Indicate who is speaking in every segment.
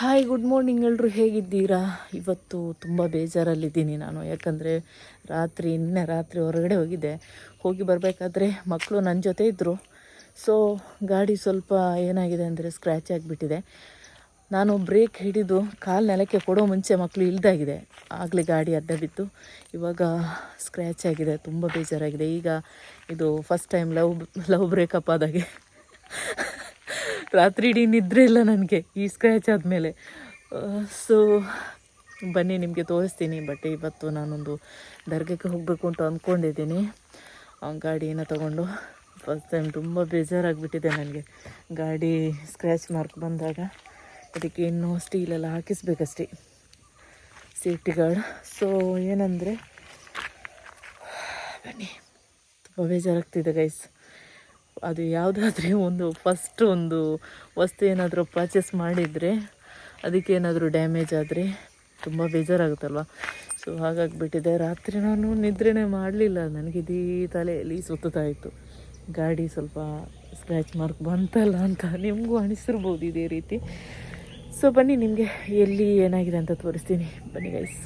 Speaker 1: Hi good morning ಎಲ್ಲರೂ ಹೇಗಿದ್ದೀರಾ? ಇವತ್ತು ತುಂಬ ಬೇಜಾರಲ್ಲಿದ್ದೀನಿ ನಾನು, ಯಾಕಂದರೆ ರಾತ್ರಿ, ನಿನ್ನೆ ರಾತ್ರಿ ಹೊರಗಡೆ ಹೋಗಿದ್ದೆ. ಹೋಗಿ ಬರಬೇಕಾದ್ರೆ ಮಕ್ಕಳು ನನ್ನ ಜೊತೆ ಇದ್ದರು ಸೊ ಗಾಡಿ ಸ್ವಲ್ಪ ಏನಾಗಿದೆ ಅಂದರೆ ಸ್ಕ್ರ್ಯಾಚ್ ಆಗಿಬಿಟ್ಟಿದೆ. ನಾನು ಬ್ರೇಕ್ ಹಿಡಿದು ಕಾಲು ನೆಲಕ್ಕೆ ಕೊಡೋ ಮುಂಚೆ ಮಕ್ಕಳು ಇಲ್ದಾಗಿದೆ. ಆಗಲೇ ಗಾಡಿ ಅಡ್ಡ ಬಿತ್ತು. ಇವಾಗ ಸ್ಕ್ರ್ಯಾಚ್ ಆಗಿದೆ, ತುಂಬ ಬೇಜಾರಾಗಿದೆ. ಈಗ ಇದು first time love love breakup ಆದಾಗೆ. ರಾತ್ರಿ ಇಡೀ ನಿದ್ರೆ ಇಲ್ಲ ನನಗೆ, ಈ ಸ್ಕ್ರ್ಯಾಚ್ ಆದಮೇಲೆ. ಸೊ ಬನ್ನಿ ನಿಮಗೆ ತೋರಿಸ್ತೀನಿ ಬಟ್ ಇವತ್ತು ನಾನೊಂದು ದರ್ಗಕ್ಕೆ ಹೋಗಬೇಕು ಅಂತ ಅಂದ್ಕೊಂಡಿದ್ದೀನಿ ಗಾಡಿನ ತಗೊಂಡು. ಫಸ್ಟ್ ಟೈಮ್ ತುಂಬ ಬೇಜಾರಾಗಿಬಿಟ್ಟಿದೆ ನನಗೆ. ಗಾಡಿ ಸ್ಕ್ರ್ಯಾಚ್ ಮಾರ್ಕ್ ಬಂದಾಗ. ಅದಕ್ಕೆ ಇನ್ನೂ ಸ್ಟೀಲೆಲ್ಲ ಹಾಕಿಸ್ಬೇಕಷ್ಟೆ. ಸೇಫ್ಟಿ ಗಾರ್ಡ್ ಸೊ ಏನಂದರೆ, ಬನ್ನಿ. ತುಂಬ ಬೇಜಾರಾಗ್ತಿದೆ ಗೈಸ್ ಅದು ಯಾವುದಾದ್ರೂ ಒಂದು ಫಸ್ಟ್ ಒಂದು ವಸ್ತು ಏನಾದರೂ ಪರ್ಚೇಸ್ ಮಾಡಿದರೆ ಅದಕ್ಕೆ ಏನಾದರೂ ಡ್ಯಾಮೇಜ್ ಆದರೆ ತುಂಬ ಬೇಜಾರಾಗುತ್ತಲ್ವ? ಸೊ ಹಾಗಾಗಿಬಿಟ್ಟಿದೆ. ರಾತ್ರಿ ನಾನು ನಿದ್ರೆನೇ ಮಾಡಲಿಲ್ಲ. ನನಗೆ ಇದೀ ತಲೆಯಲ್ಲಿ ಸುತ್ತಾ ಇತ್ತು. ಗಾಡಿ ಸ್ವಲ್ಪ ಸ್ಕ್ರ್ಯಾಚ್ ಮಾರ್ಕ್ ಬಂತಲ್ಲ ಅಂತ ನಿಮಗೂ ಅನಿಸಿರ್ಬೋದು ಇದೇ ರೀತಿ. ಸೊ ಬನ್ನಿ, ನಿಮಗೆ ಎಲ್ಲಿ ಏನಾಗಿದೆ ಅಂತ ತೋರಿಸ್ತೀನಿ. ಬನ್ನಿ ಗೈಸ್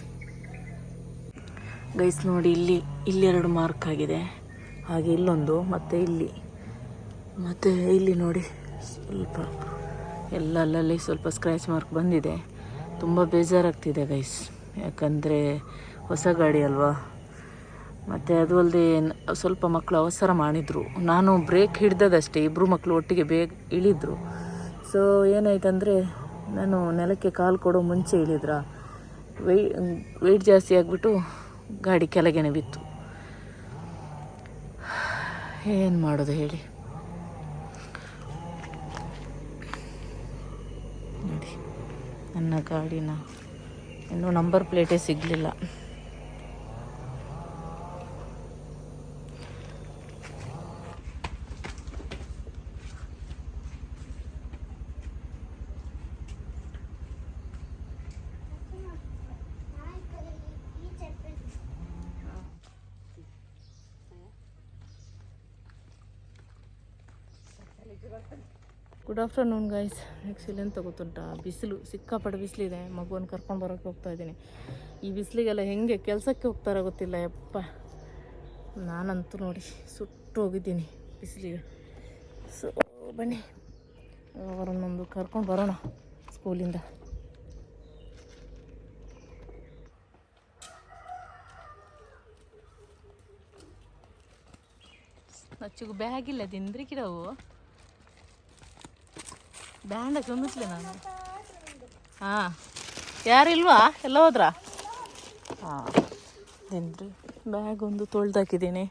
Speaker 1: ಗೈಸ್ ನೋಡಿ, ಇಲ್ಲಿ ಇಲ್ಲಿ ಎರಡು ಮಾರ್ಕ್ ಆಗಿದೆ. ಹಾಗೆ ಇಲ್ಲೊಂದು, ಮತ್ತು ಇಲ್ಲಿ. ಮತ್ತು ಇಲ್ಲಿ ನೋಡಿ, ಸ್ವಲ್ಪ ಎಲ್ಲ ಅಲ್ಲಲ್ಲಿ ಸ್ವಲ್ಪ ಸ್ಕ್ರ್ಯಾಚ್ ಮಾರ್ಕ್ ಬಂದಿದೆ. ತುಂಬ ಬೇಜಾರಾಗ್ತಿದೆ ಗೈಸ್ ಯಾಕಂದರೆ ಹೊಸ ಗಾಡಿ ಅಲ್ವಾ? ಮತ್ತು ಅದು ಅಲ್ಲದೆ ಸ್ವಲ್ಪ ಮಕ್ಕಳು ಅವಸರ ಮಾಡಿದರು. ನಾನು ಬ್ರೇಕ್ ಹಿಡ್ದದಷ್ಟೇ ಇಬ್ಬರು ಮಕ್ಕಳು ಒಟ್ಟಿಗೆ ಬೇಗ ಇಳಿದರು. ಸೊ ಏನಾಯ್ತಂದರೆ, ನಾನು ನೆಲಕ್ಕೆ ಕಾಲು ಕೊಡೋ ಮುಂಚೆ ಇಳಿದ್ರ? ವೆಯ್ ವೆಯ್ಟ್ ಜಾಸ್ತಿ ಆಗಿಬಿಟ್ಟು ಗಾಡಿ ಕೆಳಗೆನೆ ಬಿತ್ತು. ಏನು ಮಾಡೋದು ಹೇಳಿ ನೋಡಿ ನನ್ನ ಗಾಡಿನ. ಇನ್ನೂ ನಂಬರ್ ಪ್ಲೇಟೇ ಸಿಗಲಿಲ್ಲ. ಗುಡ್ ಆಫ್ಟರ್ನೂನ್ ಗೈಸ್ ಆ್ಯಕ್ಚುಲಿ ಏನು ಗೊತ್ತುಂಟಾ? ಬಿಸಿಲು, ಸಿಕ್ಕಾಪಟ್ಟೆ ಬಿಸಿಲಿದೆ. ಮಗುವನ್ನು ಕರ್ಕೊಂಡು ಬರೋಕ್ಕೆ ಹೋಗ್ತಾ ಇದ್ದೀನಿ. ಈ ಬಿಸಿಲಿಗೆಲ್ಲ ಹೆಂಗೆ ಕೆಲಸಕ್ಕೆ ಹೋಗ್ತಾರೋ ಗೊತ್ತಿಲ್ಲ, ಯಪ್ಪ. ನಾನಂತೂ ನೋಡಿ ಸುಟ್ಟು ಹೋಗಿದ್ದೀನಿ ಬಿಸಿಲಿಗೆ. ಸೊ ಬನ್ನಿ. ಅವರನ್ನೊಂದು ಕರ್ಕೊಂಡು ಬರೋಣ ಸ್ಕೂಲಿಂದ. ನಚ್ಚಿಗೂ ಬ್ಯಾಗ್ ಇಲ್ಲ ತಿಂದ್ರಿ ಗಿಡವು ಬ್ಯಾಂಡ ಸುಮ್ಮಿಸ್ಲೆ ನಾನು. ಹಾಂ. ಯಾರಿಲ್ವಾ? ಎಲ್ಲ ಹೋದ್ರಾ? ಹಾಂ. ತಿಂದ್ರಿ ಬ್ಯಾಗ್ ಒಂದು ತೊಳ್ದಾಕಿದ್ದೀನಿ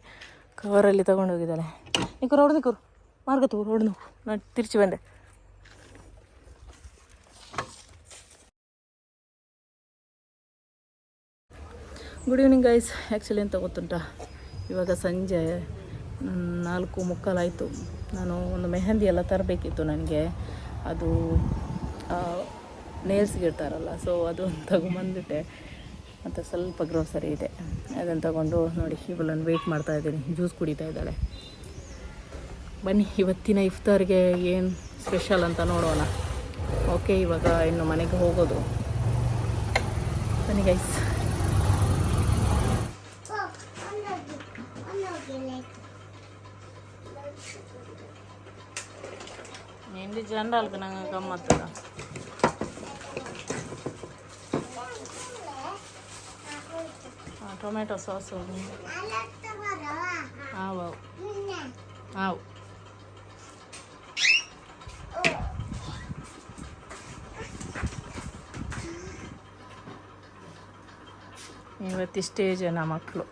Speaker 1: ಕವರಲ್ಲಿ ತಗೊಂಡೋಗಿದ್ದಾಳೆ ಹೋಗಿದ್ದಾಳೆ. ನಿಕ್ಕು ರೋಡ್ ನಿಕ್ಕು ಮಾರ್ಗ ತಗೋ ರೋಡ್ ನಾನು ತಿರ್ಚಿ ಬಂದೆ. ಗುಡ್ ಈವ್ನಿಂಗ್ ಗೈಸ್ ಆ್ಯಕ್ಚುಲಿ ಏನು ಗೊತ್ತುಂಟಾ ಇವಾಗ ಸಂಜೆ ನಾಲ್ಕು ಮುಕ್ಕಾಲಾಯಿತು ನಾನು ಒಂದು ಮೆಹಂದಿ ಎಲ್ಲ ತರಬೇಕಿತ್ತು ನನಗೆ. ಅದು ನೇಲ್ಸ್ಗೆ ಇರ್ತಾರಲ್ಲ ಸೊ ಅದು ತಗೊಂಬಂದ್ಬಿಟ್ಟೆ ಮತ್ತು ಸ್ವಲ್ಪ ಗ್ರೋಸರಿ ಇದೆ. ಅದನ್ನು ತಗೊಂಡು ನೋಡಿ, ಇವಳನ್ನು ವೆಯ್ಟ್ ಮಾಡ್ತಾ ಇದ್ದೀನಿ. ಜ್ಯೂಸ್ ಕುಡಿತಾ ಇದ್ದಾಳೆ. ಬನ್ನಿ, ಇವತ್ತಿನ ಇಫ್ತಾರ್ಗೆ ಏನು ಸ್ಪೆಷಲ್ ಅಂತ ನೋಡೋಣ. ಓಕೆ ಇವಾಗ ಇನ್ನು ಮನೆಗೆ ಹೋಗೋದು. ಬನ್ನಿ ಗೈಸ್ జనరల్ గమ్మత్తుగా టొమాటో సాస్ ఆవు. ఇవతి
Speaker 2: స్టేజ్ నా మక్కలు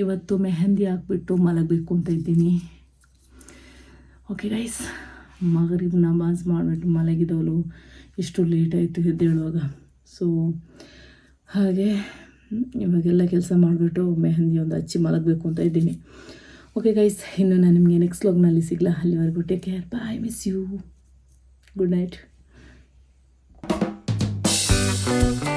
Speaker 1: ಇವತ್ತು ಮೆಹಂದಿ ಹಾಕ್ಬಿಟ್ಟು ಮಲಗಬೇಕು ಅಂತ ಇದ್ದೀನಿ. ಓಕೆ ಗೈಸ್ ಮಗರಿಬ್ ನಮಾಜ್ ಮಾಡಿಬಿಟ್ಟು ಮಲಗಿದವಳು ಇಷ್ಟು ಲೇಟ್ ಆಯಿತು ಎದ್ದೇಳುವಾಗ. ಸೊ ಹಾಗೆ, ಇವಾಗೆಲ್ಲ ಕೆಲಸ ಮಾಡಿಬಿಟ್ಟು ಮೆಹಂದಿ ಒಂದು ಹಚ್ಚಿ ಮಲಗಬೇಕು ಅಂತ ಇದ್ದೀನಿ. ಓಕೆ ಗೈಸ್ ಇನ್ನು ನಾನು ನಿಮಗೆ ನೆಕ್ಸ್ಟ್ ಲಾಗ್ನಲ್ಲಿ ಸಿಗಲ್ಲ ಅಲ್ಲಿವರೆಗೂ take care bye miss you good night Thank you.